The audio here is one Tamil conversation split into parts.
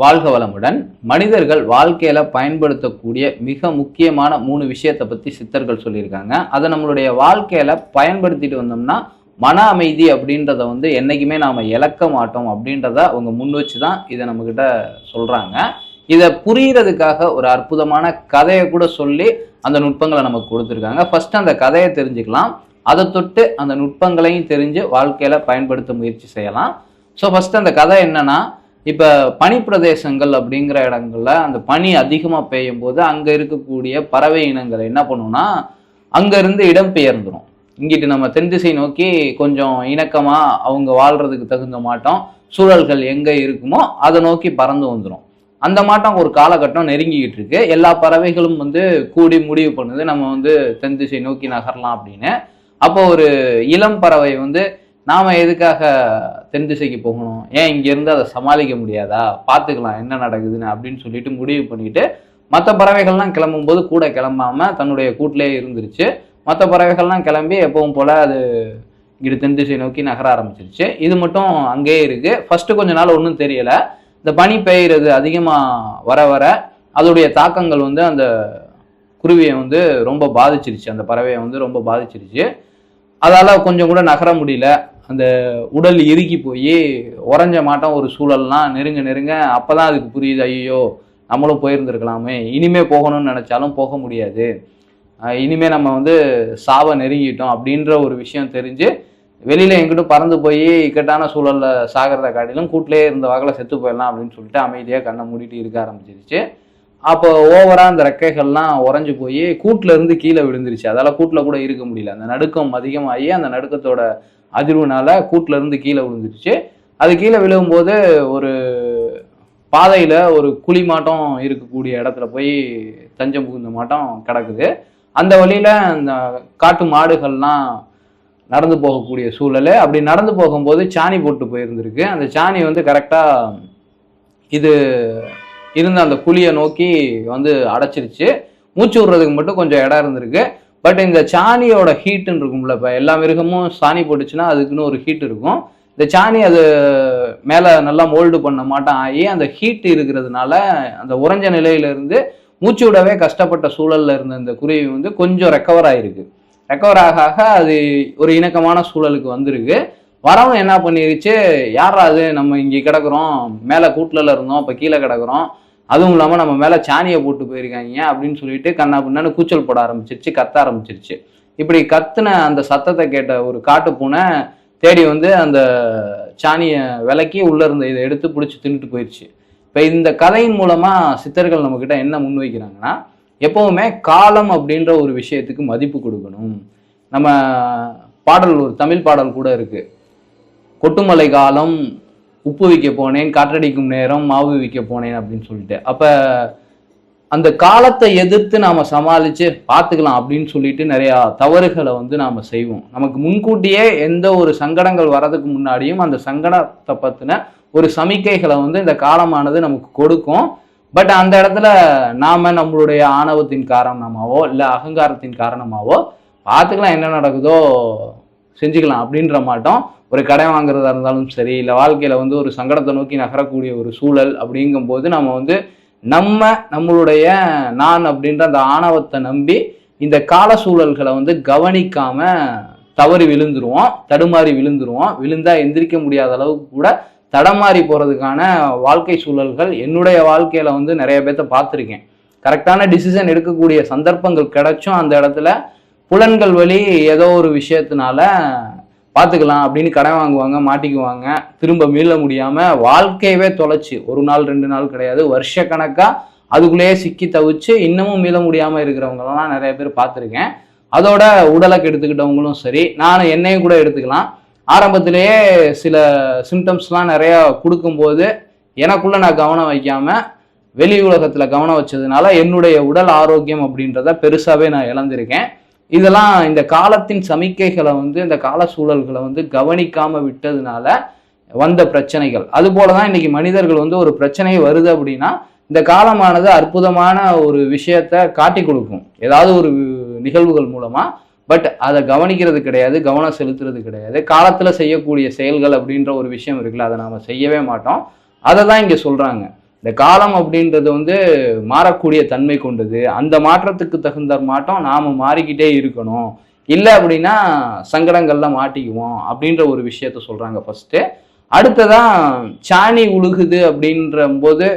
வாழ்க வளமுடன். மனிதர்கள் வாழ்க்கையில பயன்படுத்தக்கூடிய மிக முக்கியமான மூணு விஷயத்தை பத்தி சித்தர்கள் சொல்லியிருக்காங்க. அதை நம்மளுடைய வாழ்க்கையில பயன்படுத்திட்டு வந்தோம்னா மன அமைதி அப்படின்றத வந்து என்னைக்குமே நாம இழக்க மாட்டோம் அப்படின்றத அவங்க முன் வச்சு தான் இதை நம்மக்கிட்ட சொல்றாங்க. இதை புரியறதுக்காக ஒரு அற்புதமான கதையை கூட சொல்லி அந்த நுட்பங்களை நமக்கு கொடுத்துருக்காங்க. ஃபர்ஸ்ட் அந்த கதையை தெரிஞ்சுக்கலாம். அதை தொட்டு அந்த நுட்பங்களையும் தெரிஞ்சு வாழ்க்கையில பயன்படுத்த முயற்சி செய்யலாம். ஸோ ஃபர்ஸ்ட் அந்த கதை என்னன்னா இப்போ பனி பிரதேசங்கள் அப்படிங்கிற இடங்கள்ல அந்த பனி அதிகமாக பெய்யும் போது அங்கே இருக்கக்கூடிய பறவை இனங்கள் என்ன பண்ணும்னா அங்கேருந்து இடம் பெயர்ந்துடும் இங்கிட்டு நம்ம தென் திசை நோக்கி கொஞ்சம் இணக்கமாக அவங்க வாழ்கிறதுக்கு தகுந்த மாட்டோம் சூழல்கள் எங்கே இருக்குமோ அதை நோக்கி பறந்து வந்துடும் அந்த மாட்டம் ஒரு காலகட்டம் நெருங்கிக்கிட்டு இருக்கு. எல்லா பறவைகளும் வந்து கூடி முடிவு பண்ணுது நம்ம வந்து தென் திசை நோக்கி நகரலாம் அப்படின்னு. அப்போ ஒரு இளம் பறவை வந்து நாம எதுக்காக தென் திசைக்கு போகணும். ஏன் இங்கேருந்து அதை சமாளிக்க முடியாதா? பார்த்துக்கலாம் என்ன நடக்குதுன்னு அப்படின்னு சொல்லிட்டு முடிவு பண்ணிட்டு மற்ற பறவைகள்லாம் கிளம்பும்போது கூட கிளம்பாம தன்னுடைய கூட்டிலேயே இருந்துருச்சு. மற்ற பறவைகள்லாம் கிளம்பி எப்பவும் போல அது இங்கிட்டு தென் திசை நோக்கி நகர ஆரம்பிச்சிருச்சு. இது மட்டும் அங்கேயே இருக்கு. ஃபர்ஸ்ட் கொஞ்ச நாள் ஒன்றும் தெரியல. இந்த பனி பெய்கிறது அதிகமாக வர வர அதோடைய தாக்கங்கள் வந்து அந்த குருவியை வந்து ரொம்ப பாதிச்சிருச்சு. அந்த பறவையை வந்து ரொம்ப பாதிச்சிருச்சு. அதால் கொஞ்சம் கூட நகர முடியல. அந்த உடல் இறுக்கி போய் உறைஞ்ச மாட்டம் ஒரு சூழல்லாம் நெருங்க நெருங்க அப்போ தான் அதுக்கு புரியுது ஐயோ நம்மளும் போயிருந்துருக்கலாமே. இனிமே போகணும்னு நினச்சாலும் போக முடியாது. இனிமே நம்ம வந்து சாவை நெருங்கிட்டோம் அப்படின்ற ஒரு விஷயம் தெரிஞ்சு வெளியில் எங்கிட்டும் பறந்து போய் இக்கட்டான சூழலில் சாகிறத காட்டிலும் கூட்டிலே இருந்த வகையில் செத்து போயிடலாம் அப்படின்னு சொல்லிட்டு அமைதியாக கண்ணை மூடிட்டு இருக்க ஆரம்பிச்சிருச்சு. அப்போ ஓவராக அந்த ரெக்கைகள்லாம் உறைஞ்சு போய் கூட்டுல இருந்து கீழே விழுந்துருச்சு. அதால் கூட்டில் கூட இருக்க முடியல. அந்த நடுக்கம் அதிகமாகி அந்த நடுக்கத்தோட அதிர்வுனால கூட்டுல இருந்து கீழே விழுந்துருச்சு. அது கீழே விழுகும்போது ஒரு பாதையில ஒரு குழி மாட்டம் இருக்கக்கூடிய இடத்துல போய் தஞ்சம் புகுந்த மாட்டம் கிடக்குது. அந்த வழியில அந்த காட்டு மாடுகள்லாம் நடந்து போகக்கூடிய சூழல். அப்படி நடந்து போகும்போது சாணி போட்டு போயிருந்திருக்கு. அந்த சாணி வந்து கரெக்டாக இது இருந்த அந்த குழியை நோக்கி வந்து அடைச்சிருச்சு. மூச்சு விடுறதுக்கு மட்டும் கொஞ்சம் இடம் இருந்திருக்கு. பட் இந்த சாணியோட ஹீட்டுன்னு இருக்கும்ல இப்போ எல்லா மிருகமும் சாணி போட்டுச்சுன்னா அதுக்குன்னு ஒரு ஹீட் இருக்கும். இந்த சாணி அது மேலே நல்லா மோல்டு பண்ண மாட்டோம் ஆகி அந்த ஹீட் இருக்கிறதுனால அந்த உறைஞ்ச நிலையிலிருந்து மூச்சு விடவே கஷ்டப்பட்ட சூழலில் இருந்த இந்த குருவி வந்து கொஞ்சம் ரெக்கவர் ஆகிருக்கு ரெக்கவர் ஆக ஆக அது ஒரு இணக்கமான சூழலுக்கு வந்திருக்கு. வரவன் என்ன பண்ணிருச்சு? யாரா அது? நம்ம இங்கே கிடக்குறோம். மேலே கூட்டில் இருந்தோம். இப்போ கீழே கிடக்குறோம். அதுவும் இல்லாமல் நம்ம மேலே சாணியை போட்டு போயிருக்காங்க அப்படின்னு சொல்லிட்டு கண்ணா பின்னான்னு கூச்சல் போட ஆரம்பிச்சிருச்சு கத்த ஆரம்பிச்சிருச்சு. இப்படி கத்துன அந்த சத்தத்தை கேட்ட ஒரு காட்டு பூனை தேடி வந்து அந்த சாணியை விலக்கி உள்ளே இருந்த இதை எடுத்து பிடிச்சி தின்னுட்டு போயிடுச்சு இப்போ இந்த கதையின் மூலமாக சித்தர்கள் நம்மக்கிட்ட என்ன முன்வைக்கிறாங்கன்னா எப்போவுமே காலம் அப்படின்ற ஒரு விஷயத்துக்கு மதிப்பு கொடுக்கணும். நம்ம பாடல் ஒரு தமிழ் பாடல் கூட இருக்குது கொட்டுமலை காலம் உப்பு விற்க போனேன் காற்றடிக்கும் நேரம் மாவு விற்க போனேன் அப்படின்னு சொல்லிட்டு. அப்ப அந்த காலத்தை எதிர்த்து நாம சமாளிச்சு பார்த்துக்கலாம் அப்படின்னு சொல்லிட்டு நிறைய தவறுகளை வந்து நாம செய்வோம். நமக்கு முன்கூட்டியே எந்த ஒரு சங்கடங்கள் வர்றதுக்கு முன்னாடியும் அந்த சங்கடத்தை பத்தின ஒரு சமிக்கைகளை வந்து இந்த காலமானது நமக்கு கொடுக்கும். பட் அந்த இடத்துல நாம நம்மளுடைய ஆணவத்தின் காரணமாவோ இல்லை அகங்காரத்தின் காரணமாவோ பார்த்துக்கலாம் என்ன நடக்குதோ செஞ்சுக்கலாம் அப்படின்ற மாட்டோம். ஒரு கடை வாங்குறதா இருந்தாலும் சரி இல்லை வாழ்க்கையில் வந்து ஒரு சங்கடத்தை நோக்கி நகரக்கூடிய ஒரு சூழல் அப்படிங்கும்போது நம்ம வந்து நம்ம நம்மளுடைய நான் அப்படின்ற அந்த ஆணவத்தை நம்பி இந்த கால சூழல்களை வந்து கவனிக்காம தவறி விழுந்துருவோம் தடுமாறி விழுந்துருவோம். விழுந்தா எந்திரிக்க முடியாத அளவுக்கு கூட தடமாறி போறதுக்கான வாழ்க்கை சூழல்கள் என்னுடைய வாழ்க்கையில வந்து நிறைய பேர்த்த பார்த்துருக்கேன். கரெக்டான டிசிஷன் எடுக்கக்கூடிய சந்தர்ப்பங்கள் கிடைச்சும் அந்த இடத்துல புலன்கள் வழி ஏதோ ஒரு விஷயத்தினால பார்த்துக்கலாம் அப்படின்னு கடன் வாங்குவாங்க மாட்டிக்குவாங்க. திரும்ப மீள முடியாமல் வாழ்க்கையவே தொலைச்சி. ஒரு நாள் ரெண்டு நாள் கிடையாது. வருஷக்கணக்கா அதுக்குள்ளேயே சிக்கி தவிச்சு இன்னமும் மீள முடியாமல் இருக்கிறவங்களெல்லாம் நிறைய பேர் பார்த்துருக்கேன். அதோட உடலை கெடுத்துக்கிட்டவங்களும் சரி நானும் என்னையும் கூட எடுத்துக்கலாம். ஆரம்பத்திலேயே சில சிம்டம்ஸ்லாம் நிறையா கொடுக்கும்போது எனக்குள்ளே நான் கவனம் வைக்காமல் வெளி உலகத்தில் கவனம் வச்சதுனால என்னுடைய உடல் ஆரோக்கியம் அப்படின்றத பெருசாகவே நான் இழந்திருக்கேன். இதெல்லாம் இந்த காலத்தின் சமிக்கைகளை வந்து இந்த கால சூழல்களை வந்து கவனிக்காம விட்டதுனால வந்த பிரச்சனைகள். அது தான் இன்னைக்கு மனிதர்கள் வந்து ஒரு பிரச்சனை வருது அப்படின்னா இந்த காலமானது அற்புதமான ஒரு விஷயத்த காட்டி கொடுக்கும். ஏதாவது ஒரு நிகழ்வுகள் மூலமா பட் அதை கவனிக்கிறது கிடையாது கவனம் செலுத்துறது கிடையாது. காலத்துல செய்யக்கூடிய செயல்கள் அப்படின்ற ஒரு விஷயம் இருக்குல்ல அதை நாம செய்யவே மாட்டோம். அதை தான் இங்க சொல்றாங்க. இந்த காலம் அப்படின்றது வந்து மாறக்கூடிய தன்மை கொண்டது. அந்த மாற்றத்துக்கு தகுந்த மாட்டம் நாம மாறிக்கிட்டே இருக்கணும். இல்லை அப்படின்னா சங்கடங்கள்ல மாட்டிக்குவோம் அப்படின்ற ஒரு விஷயத்த சொல்றாங்க ஃபர்ஸ்ட் அடுத்ததான் சாணி உழுகுது அப்படின்ற போது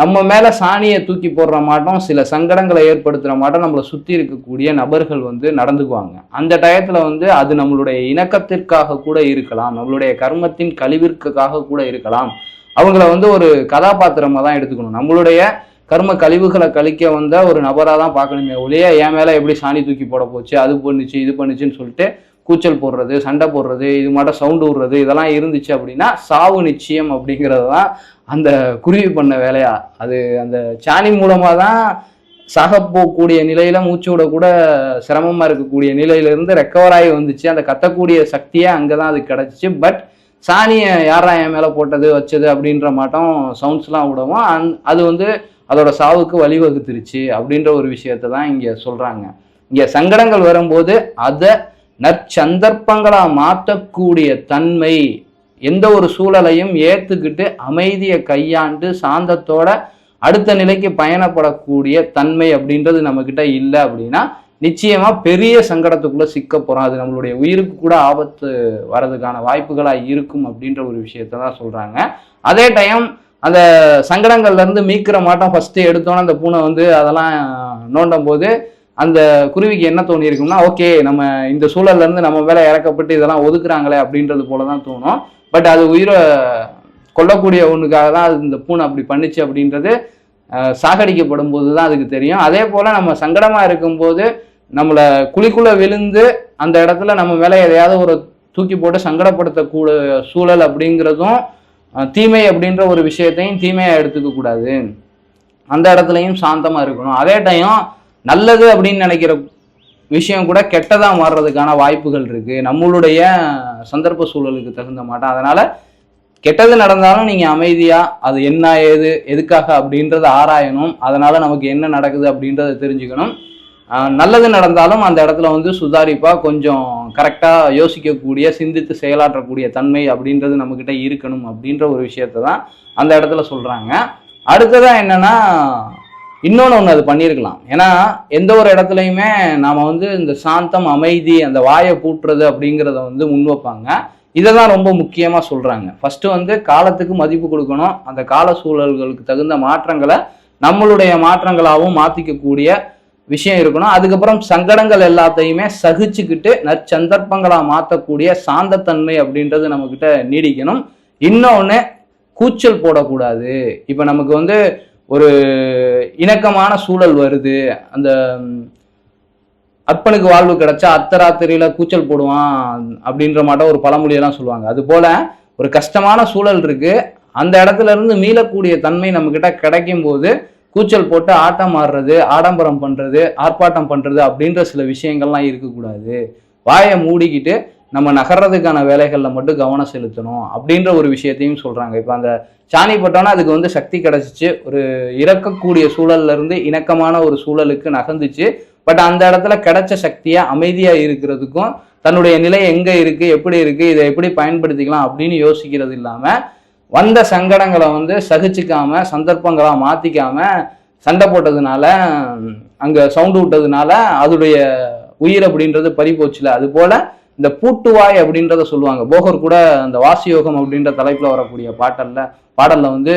நம்ம மேல சாணியை தூக்கி போடுற மாட்டோம் சில சங்கடங்களை ஏற்படுத்துற மாட்டோம் நம்மளை சுத்தி இருக்கக்கூடிய நபர்கள் வந்து நடந்துக்குவாங்க. அந்த டயத்துல வந்து அது நம்மளுடைய இணக்கத்திற்காக கூட இருக்கலாம் நம்மளுடைய கர்மத்தின் கழிவிற்காக கூட இருக்கலாம். அவங்கள வந்து ஒரு கதாபாத்திரமாக தான் எடுத்துக்கணும். நம்மளுடைய கர்ம கழிவுகளை கழிக்க வந்த ஒரு நபராக தான் பார்க்கணுமே ஒழிய என் மேலே எப்படி சாணி தூக்கி போட போச்சு அது பண்ணுச்சு இது பண்ணுச்சுன்னு சொல்லிட்டு கூச்சல் போடுறது சண்டை போடுறது இது மட்டும் சவுண்டு விடுறது இதெல்லாம் இருந்துச்சு அப்படின்னா சாவு நிச்சயம் அப்படிங்கிறது தான் அந்த குருவி பண்ண வேலையா? அது அந்த சாணி மூலமாக தான் சாகப்போகக்கூடிய நிலையில மூச்சு விட கூட சிரமமாக இருக்கக்கூடிய நிலையிலிருந்து ரெக்கவர் ஆகி வந்துச்சு. அந்த கத்தக்கூடிய சக்தியே அங்கே தான் அது கிடச்சிச்சு. பட் சாணியை யாரா என் மேலே போட்டது வச்சது அப்படின்ற மாட்டம் சவுண்ட்ஸ்லாம் விடவும் அந் அது வந்து அதோட சாவுக்கு வழிவகுத்துருச்சு அப்படின்ற ஒரு விஷயத்தை தான் இங்கே சொல்கிறாங்க இங்கே சங்கடங்கள் வரும்போது அதை நற்சந்தர்ப்பங்களாக மாற்றக்கூடிய தன்மை எந்த ஒரு சூழலையும் ஏற்றுக்கிட்டு அமைதியை கையாண்டு சாந்தத்தோட அடுத்த நிலைக்கு பயணப்படக்கூடிய தன்மை அப்படின்றது நம்மக்கிட்ட இல்லை அப்படின்னா நிச்சயமா பெரிய சங்கடத்துக்குள்ள சிக்க போறோம். அது நம்மளுடைய உயிருக்கு கூட ஆபத்து வர்றதுக்கான வாய்ப்புகளா இருக்கும் அப்படின்ற ஒரு விஷயத்தை தான் சொல்றாங்க. அதே டைம் அந்த சங்கடங்கள்ல இருந்து மீட்கிற மாட்டம். ஃபர்ஸ்ட் எடுத்தோன்னே அந்த பூனை வந்து அதெல்லாம் நோண்டும் போது அந்த குருவிக்கு என்ன தோணி இருக்கும்னா ஓகே நம்ம இந்த சூழல்ல இருந்து நம்ம மேலே இறக்கப்பட்டு இதெல்லாம் ஒதுக்குறாங்களே அப்படின்றது போல தான் தோணும். பட் அது உயிரை கொல்லக்கூடிய ஒண்ணுக்காக தான் அது இந்த பூனை அப்படி பண்ணுச்சு அப்படின்றது சாகடிக்கப்படும் போது தான் அதுக்கு தெரியும். அதே போல் நம்ம சங்கடமாக இருக்கும்போது நம்மளை குழிக்குள்ளே விழுந்து அந்த இடத்துல நம்ம மேலே எதையாவது ஒரு தூக்கி போட்டு சங்கடப்படுத்தக்கூட சூழல் அப்படிங்கிறதும் தீமை அப்படின்ற ஒரு விஷயத்தையும் தீமையாக எடுத்துக்க கூடாது. அந்த இடத்துலையும் சாந்தமாக இருக்கணும். அதே டைம் நல்லது அப்படின்னு நினைக்கிற விஷயம் கூட கெட்டதாக மாறுறதுக்கான வாய்ப்புகள் இருக்குது நம்மளுடைய சந்தர்ப்ப சூழலுக்கு தகுந்த மாட்டோம். அதனால் கெட்டது நடந்தாலும் நீங்க அமைதியா அது என்ன ஏது எதுக்காக அப்படின்றத ஆராயணும். அதனால நமக்கு என்ன நடக்குது அப்படின்றத தெரிஞ்சுக்கணும். நல்லது நடந்தாலும் அந்த இடத்துல வந்து சுதாரிப்பா கொஞ்சம் கரெக்டா யோசிக்கக்கூடிய சிந்தித்து செயலாற்றக்கூடிய தன்மை அப்படின்றது நம்மக்கிட்ட இருக்கணும் அப்படின்ற ஒரு விஷயத்தை தான் அந்த இடத்துல சொல்றாங்க. அடுத்ததாக என்னன்னா இன்னொன்று ஒன்று அது பண்ணியிருக்கலாம் ஏன்னா எந்த ஒரு இடத்துலையுமே நாம் வந்து இந்த சாந்தம் அமைதி அந்த வாயை பூட்டுறது அப்படிங்கிறத வந்து முன்வைப்பாங்க இதை தான் ரொம்ப முக்கியமாக சொல்கிறாங்க ஃபஸ்ட்டு வந்து காலத்துக்கு மதிப்பு கொடுக்கணும். அந்த கால சூழல்களுக்கு தகுந்த மாற்றங்களை நம்மளுடைய மாற்றங்களாகவும் மாற்றிக்கக்கூடிய விஷயம் இருக்கணும். அதுக்கப்புறம் சங்கடங்கள் எல்லாத்தையுமே சகிச்சுக்கிட்டு நற்சந்தர்ப்பங்களாக மாற்றக்கூடிய சாந்தத்தன்மை அப்படின்றது நம்மக்கிட்ட நீடிக்கணும். இன்னொன்று கூச்சல் போடக்கூடாது. இப்போ நமக்கு வந்து ஒரு இணக்கமான சூழல் வருது. அந்த அற்பனுக்கு வாழ்வு கிடைச்சா அத்தராத்திரியில கூச்சல் போடுவான் அப்படின்ற மாட்டம் ஒரு பழமொழியெல்லாம் சொல்லுவாங்க. அது போல ஒரு கஷ்டமான சூழல் இருக்கு. அந்த இடத்துல இருந்து மீளக்கூடிய தன்மை நம்ம கிட்ட கிடைக்கும் போது கூச்சல் போட்டு ஆட்டம் ஆடுறது ஆடம்பரம் பண்றது ஆர்ப்பாட்டம் பண்றது அப்படின்ற சில விஷயங்கள்லாம் இருக்கக்கூடாது. வாயை மூடிக்கிட்டு நம்ம நகர்றதுக்கான வேலைகளில் மட்டும் கவனம் செலுத்தணும் அப்படின்ற ஒரு விஷயத்தையும் சொல்றாங்க. இப்போ அந்த சாணி போட்டோன்னா அதுக்கு வந்து சக்தி கிடைச்சிச்சு. ஒரு இறக்கக்கூடிய சூழல்ல இருந்து இணக்கமான ஒரு சூழலுக்கு நகர்ந்துச்சு. பட் அந்த இடத்துல கிடைச்ச சக்தியை அமைதியாக இருக்கிறதுக்கும் தன்னுடைய நிலை எங்கே இருக்குது எப்படி இருக்குது இதை எப்படி பயன்படுத்திக்கலாம் அப்படின்னு யோசிக்கிறது இல்லாமல் வந்த சங்கடங்களை வந்து சகிச்சுக்காம சந்தர்ப்பங்களாக மாற்றிக்காம சண்டை போட்டதுனால அங்கே சவுண்டு விட்டதுனால அதோடைய உயிர் அப்படின்றது பறி போச்சுல. அது போல இந்த பூட்டுவாய் அப்படின்றத சொல்லுவாங்க. போகர் கூட அந்த வாசியோகம் அப்படின்ற தலைப்பில் வரக்கூடிய பாட்டல்ல பாடல்ல வந்து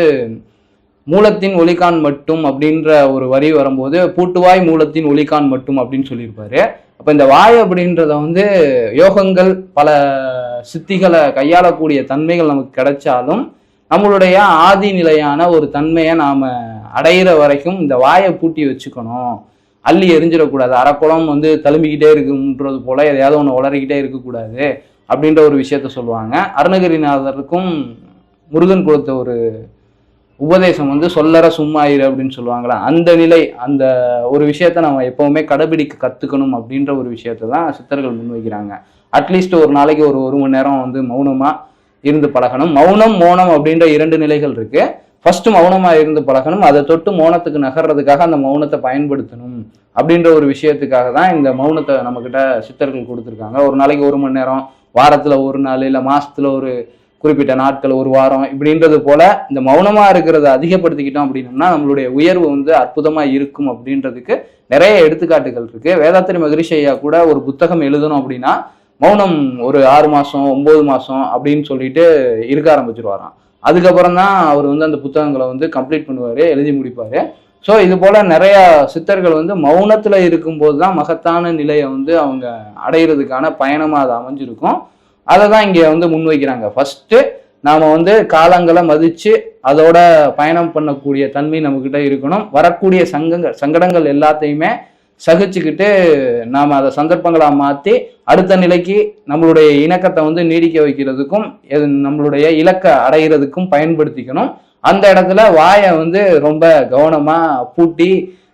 மூலத்தின் ஒலிகான் மட்டும் அப்படின்ற ஒரு வரி வரும்போது பூட்டுவாய் மூலத்தின் ஒலிகான் மட்டும் அப்படின்னு சொல்லியிருப்பாரு. அப்ப இந்த வாய் அப்படின்றத வந்து யோகங்கள் பல சித்திகளை கையாளக்கூடிய தன்மைகள் நமக்கு கிடைச்சாலும் நம்மளுடைய ஆதி நிலையான ஒரு தன்மையை நாம அடையிற வரைக்கும் இந்த வாயை பூட்டி வச்சுக்கணும். அள்ளி எரிஞ்சிடக்கூடாது. அரைக்குளம் வந்து தழும்பிக்கிட்டே இருக்குன்றது போல எதையாவது ஒன்று உளறிக்கிட்டே இருக்கக்கூடாது அப்படின்ற ஒரு விஷயத்த சொல்லுவாங்க. அருணகிரிநாதருக்கும் முருகன் கொடுத்த ஒரு உபதேசம் வந்து சொல்லற சும்மா இரு அப்படின்னு சொல்லுவாங்களா? அந்த நிலை அந்த ஒரு விஷயத்த நம்ம எப்பவுமே கடைபிடிக்க கத்துக்கணும் அப்படின்ற ஒரு விஷயத்த தான் சித்தர்கள் முன்வைக்கிறாங்க. அட்லீஸ்ட் ஒரு நாளைக்கு ஒரு ஒரு மணி நேரம் வந்து மௌனமா இருந்து பழகணும். மௌனம் மௌனம் அப்படின்ற இரண்டு நிலைகள் இருக்கு. ஃபர்ஸ்ட் மௌனமா இருந்து பழகணும். அதை தொட்டு மௌனத்துக்கு நகர்றதுக்காக அந்த மௌனத்தை பயன்படுத்தணும் அப்படின்ற ஒரு விஷயத்துக்காக தான் இந்த மௌனத்தை நம்மக்கிட்ட சித்தர்கள் கொடுத்துருக்காங்க. ஒரு நாளைக்கு ஒரு மணி நேரம் வாரத்துல ஒரு நாள் இல்லை மாசத்துல ஒரு குறிப்பிட்ட நாட்கள் ஒரு வாரம் இப்படின்றது போல இந்த மௌனமா இருக்கிறத அதிகப்படுத்திக்கிட்டோம் அப்படின்னம்னா நம்மளுடைய உயர்வு வந்து அற்புதமா இருக்கும் அப்படின்றதுக்கு நிறைய எடுத்துக்காட்டுகள் இருக்கு. வேதாத்திரி மகரிஷி ஐயா கூட ஒரு புத்தகம் எழுதணும் அப்படின்னா மௌனம் ஒரு ஆறு மாசம் ஒன்பது மாசம் அப்படின்னு சொல்லிட்டு இருக்க ஆரம்பிச்சிருவாராம். அதுக்கப்புறம் தான் அவர் வந்து அந்த புத்தகங்களை வந்து கம்ப்ளீட் பண்ணுவாரு எழுதி முடிப்பாரு. ஸோ இது போல நிறைய சித்தர்கள் வந்து மௌனத்துல இருக்கும்போது தான் மகத்தான நிலையை வந்து அவங்க அடையிறதுக்கான பயணமாக அது அமைஞ்சிருக்கும். அதை தான் இங்கே வந்து முன்வைக்கிறாங்க. ஃபஸ்ட்டு நாம் வந்து காலங்களை மதித்து அதோட பயணம் பண்ணக்கூடிய தன்மை நம்மக்கிட்ட இருக்கணும். வரக்கூடிய சங்கங்கள் சங்கடங்கள் எல்லாத்தையுமே சகிச்சுக்கிட்டு நாம் அதை சந்தர்ப்பங்களாக மாற்றி அடுத்த நிலைக்கு நம்மளுடைய இணக்கத்தை வந்து நீடிக்க வைக்கிறதுக்கும் நம்மளுடைய இலக்கை அடைகிறதுக்கும் பயன்படுத்திக்கணும். அந்த இடத்துல வாயை வந்து ரொம்ப கவனமாக பூட்டி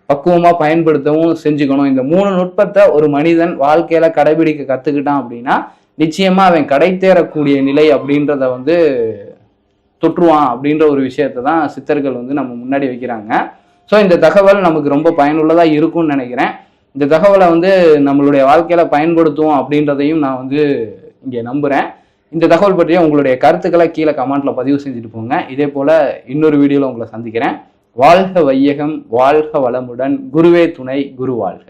பக்குவமாக பயன்படுத்தவும் செஞ்சுக்கணும். இந்த மூணு நுட்பத்தை ஒரு மனிதன் வாழ்க்கையில் கடைபிடிக்க கற்றுக்கிட்டான் அப்படின்னா நிச்சயமா அவன் கடை தேரக்கூடிய நிலை அப்படின்றத வந்து தொற்றுவான் அப்படின்ற ஒரு விஷயத்தை தான் சித்தர்கள் வந்து நம்ம முன்னாடி வைக்கிறாங்க. ஸோ இந்த தகவல் நமக்கு ரொம்ப பயனுள்ளதாக இருக்கும்னு நினைக்கிறேன். இந்த தகவலை வந்து நம்மளுடைய வாழ்க்கையில் பயன்படுத்துவோம் அப்படின்றதையும் நான் வந்து இங்கே நம்புகிறேன் இந்த தகவல் பற்றிய உங்களுடைய கருத்துக்களை கீழே கமெண்ட்டில் பதிவு செஞ்சுட்டு போங்க. இதே போல் இன்னொரு வீடியோவில் உங்களை சந்திக்கிறேன். வாழ்க வையகம் வாழ்க வளமுடன். குருவே துணை குரு வாழ்க.